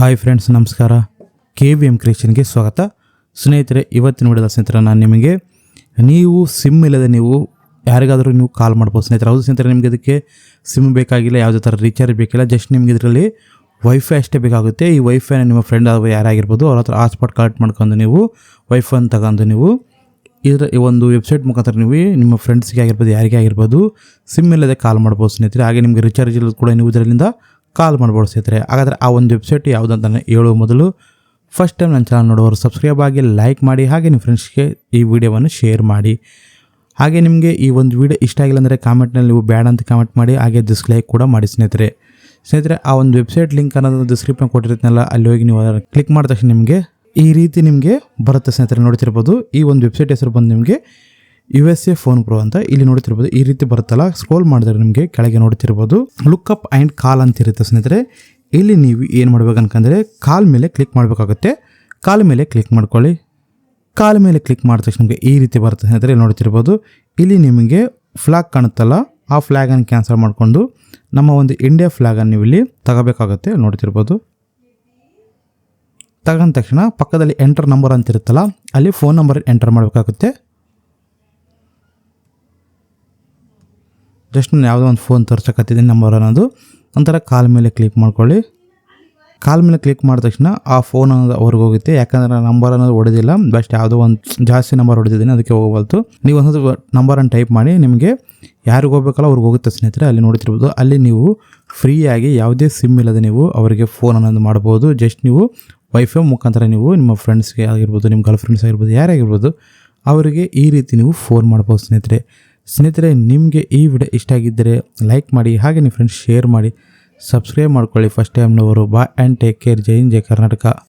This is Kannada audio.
ಹಾಯ್ ಫ್ರೆಂಡ್ಸ್, ನಮಸ್ಕಾರ. ಕೆ ವಿ ಎಂ ಕ್ರಿಯೇಷನ್ಗೆ ಸ್ವಾಗತ. ಸ್ನೇಹಿತರೆ, ಇವತ್ತಿನ ವಿಡಿಯೋದ ಸ್ನೇಹಿತರೆ, ನಾನು ನಿಮಗೆ ನೀವು ಸಿಮ್ ಇಲ್ಲದೆ ನೀವು ಯಾರಿಗಾದರೂ ನೀವು ಕಾಲ್ ಮಾಡ್ಬೋದು. ಸ್ನೇಹಿತರೆ, ಹೌದು ಸ್ನೇಹಿತರೆ, ನಿಮಗೆ ಅದಕ್ಕೆ ಸಿಮ್ ಬೇಕಾಗಿಲ್ಲ, ಯಾವುದೇ ಥರ ರೀಚಾರ್ಜ್ ಬೇಕಿಲ್ಲ. ಜಸ್ಟ್ ನಿಮಗೆ ಇದರಲ್ಲಿ ವೈಫೈ ಅಷ್ಟೇ ಬೇಕಾಗುತ್ತೆ. ಈ ವೈಫೈನ ನಿಮ್ಮ ಫ್ರೆಂಡ್ ಅಥವಾ ಯಾರಾಗಿರ್ಬೋದು, ಅವ್ರ ಹತ್ರ ಹಾಟ್ಸ್ಪಾಟ್ ಕನೆಕ್ಟ್ ಮಾಡ್ಕೊಂಡು ನೀವು ವೈಫೈನ ತಗೊಂಡು ನೀವು ಇದರ ಈ ಒಂದು ವೆಬ್ಸೈಟ್ ಮುಖಾಂತರ ನೀವು ನಿಮ್ಮ ಫ್ರೆಂಡ್ಸ್ಗೆ ಆಗಿರ್ಬೋದು, ಯಾರಿಗೆ ಆಗಿರ್ಬೋದು ಸಿಮ್ ಇಲ್ಲದೆ ಕಾಲ್ ಮಾಡ್ಬೋದು ಸ್ನೇಹಿತರೆ. ಹಾಗೆ ನಿಮಗೆ ರಿಚಾರ್ಜ್ ಇಲ್ಲದ ಕೂಡ ನೀವು ಇದರಿಂದ ಕಾಲ್ ಮಾಡ್ಬೋದು ಸ್ನೇಹಿತರೆ. ಹಾಗಾದರೆ ಆ ಒಂದು ವೆಬ್ಸೈಟ್ ಯಾವುದು ಅಂತ ನಾನು ಹೇಳುವ ಮೊದಲು ಫಸ್ಟ್ ಟೈಮ್ ನನ್ನ ಚಾನಲ್ ನೋಡೋರು ಸಬ್ಸ್ಕ್ರೈಬ್ ಆಗಿ ಲೈಕ್ ಮಾಡಿ, ಹಾಗೆ ನಿಮ್ಮ ಫ್ರೆಂಡ್ಸ್ಗೆ ಈ ವಿಡಿಯೋವನ್ನು ಶೇರ್ ಮಾಡಿ. ಹಾಗೆ ನಿಮಗೆ ಈ ಒಂದು ವಿಡಿಯೋ ಇಷ್ಟ ಆಗಿಲ್ಲ ಅಂದರೆ ಕಾಮೆಂಟ್ನಲ್ಲಿ ನೀವು ಬ್ಯಾಡ್ ಅಂತ ಕಾಮೆಂಟ್ ಮಾಡಿ, ಹಾಗೆ ಡಿಸ್ಲೈಕ್ ಕೂಡ ಮಾಡಿ ಸ್ನೇಹಿತರೆ. ಸ್ನೇಹಿತರೆ, ಆ ಒಂದು ವೆಬ್ಸೈಟ್ ಲಿಂಕ್ ಅನ್ನೋದು ಡಿಸ್ಕ್ರಿಪ್ಷನ್ ಕೊಟ್ಟಿರ್ತೀನಲ್ಲ, ಅಲ್ಲಿ ಹೋಗಿ ನೀವು ಕ್ಲಿಕ್ ಮಾಡಿದ ತಕ್ಷಣ ನಿಮಗೆ ಈ ರೀತಿ ನಿಮಗೆ ಬರುತ್ತೆ ಸ್ನೇಹಿತರೆ. ನೋಡ್ತಿರ್ಬೋದು, ಈ ಒಂದು ವೆಬ್ಸೈಟ್ ಹೆಸರು ಬಂದು ನಿಮಗೆ U S A phone pro ಅಂತ ಇಲ್ಲಿ ನೋಡ್ತಿರ್ಬೋದು. ಈ ರೀತಿ ಬರುತ್ತಲ್ಲ. ಸ್ಕ್ರೋಲ್ ಮಾಡಿದ್ರೆ ನಿಮಗೆ ಕೆಳಗೆ ನೋಡ್ತಿರ್ಬೋದು. ಲುಕ್ ಅಪ್ ಆ್ಯಂಡ್ ಕಾಲ್ ಅಂತ ಇರುತ್ತೆ ಸ್ನೇಹಿತರೆ. ಇಲ್ಲಿ ನೀವು ಏನು ಮಾಡ್ಬೇಕು ಅನ್ಕಂದ್ರೆ ಕಾಲ್ ಮೇಲೆ ಕ್ಲಿಕ್ ಮಾಡಬೇಕಾಗುತ್ತೆ. ಕಾಲ್ ಮೇಲೆ ಕ್ಲಿಕ್ ಮಾಡ್ಕೊಳ್ಳಿ. ಕಾಲ್ ಮೇಲೆ ಕ್ಲಿಕ್ ಮಾಡಿದ ತಕ್ಷಣ ನಿಮಗೆ ಈ ರೀತಿ ಬರುತ್ತೆ ಸ್ನೇಹಿತರೆ. ನೋಡ್ತಿರ್ಬೋದು. ಇಲ್ಲಿ ನಿಮಗೆ ಫ್ಲಾಗ್ ಕಾಣುತ್ತಲ್ಲ. ಆ ಫ್ಲ್ಯಾಗನ್ನು ಕ್ಯಾನ್ಸಲ್ ಮಾಡಿಕೊಂಡು ನಮ್ಮ ಒಂದು ಇಂಡಿಯಾ ಫ್ಲ್ಯಾಗನ್ನು ನೀವು ಇಲ್ಲಿ ತಗೋಬೇಕಾಗುತ್ತೆ. ನೋಡ್ತಿರ್ಬೋದು. ತಗೊಂಡ ತಕ್ಷಣ ಪಕ್ಕದಲ್ಲಿ ಎಂಟರ್ ನಂಬರ್ ಅಂತ ಇರುತ್ತಲ್ಲ. ಅಲ್ಲಿ ಫೋನ್ ನಂಬರ್ ಎಂಟರ್ ಮಾಡಬೇಕಾಗುತ್ತೆ. ಜಸ್ಟ್ ನಾನು ಯಾವುದೋ ಒಂದು ಫೋನ್ ತರ್ಸಕತ್ತಿದ್ದೀನಿ ನಂಬರ್ ಅನ್ನೋದು ಒಂಥರ ಕಾಲ್ ಮೇಲೆ ಕ್ಲಿಕ್ ಮಾಡ್ಕೊಳ್ಳಿ. ಕಾಲ್ ಮೇಲೆ ಕ್ಲಿಕ್ ಮಾಡಿದ ತಕ್ಷಣ ಆ ಫೋನ್ ಅನ್ನೋದು ಅವ್ರಿಗೆ ಹೋಗುತ್ತೆ. ಯಾಕಂದರೆ ನಂಬರ್ ಅನ್ನೋದು ಹೊಡೆದಿಲ್ಲ. ಬೆಸ್ಟ್ ಯಾವುದೋ ಒಂದು ಜಾಸ್ತಿ ನಂಬರ್ ಹೊಡೆದಿದ್ದೀನಿ, ಅದಕ್ಕೆ ಹೋಗಬಲ್ತು ನೀವು ಒಂದು ನಂಬರನ್ನು ಟೈಪ್ ಮಾಡಿ, ನಿಮಗೆ ಯಾರಿಗೆ ಹೋಗ್ಬೇಕಲ್ಲ ಅವ್ರಿಗೆ ಹೋಗುತ್ತೆ ಸ್ನೇಹಿತರೆ. ಅಲ್ಲಿ ನೋಡ್ತಿರ್ಬೋದು. ಅಲ್ಲಿ ನೀವು ಫ್ರೀಯಾಗಿ ಯಾವುದೇ ಸಿಮ್ ಇಲ್ಲದೆ ನೀವು ಅವರಿಗೆ ಫೋನ್ ಅನ್ನೋದು ಮಾಡ್ಬೋದು. ಜಸ್ಟ್ ನೀವು ವೈಫೈ ಮುಖಾಂತರ ನೀವು ನಿಮ್ಮ ಫ್ರೆಂಡ್ಸ್ಗೆ ಆಗಿರ್ಬೋದು ನಿಮ್ಮ ಗರ್ಲ್ ಫ್ರೆಂಡ್ಸ್ ಆಗಿರ್ಬೋದು, ಯಾರೇ ಆಗಿರ್ಬೋದು, ಅವರಿಗೆ ಈ ರೀತಿ ನೀವು ಫೋನ್ ಮಾಡ್ಬೋದು ಸ್ನೇಹಿತರೆ. ಸ್ನೇಹಿತರೆ, ನಿಮಗೆ ಈ ವಿಡಿಯೋ ಇಷ್ಟ ಆಗಿದ್ದರೆ ಲೈಕ್ ಮಾಡಿ, ಹಾಗೆ ನಿಮ್ಮ ಫ್ರೆಂಡ್ಸ್ ಶೇರ್ ಮಾಡಿ ಸಬ್ಸ್ಕ್ರೈಬ್ ಮಾಡ್ಕೊಳ್ಳಿ. ಫಸ್ಟ್ ಟೈಮ್ನವರು ಬಾ ಆ್ಯಂಡ್ ಟೇಕ್ ಕೇರ್ ಜೈ ಹಿಂದ್, ಜೈ ಕರ್ನಾಟಕ.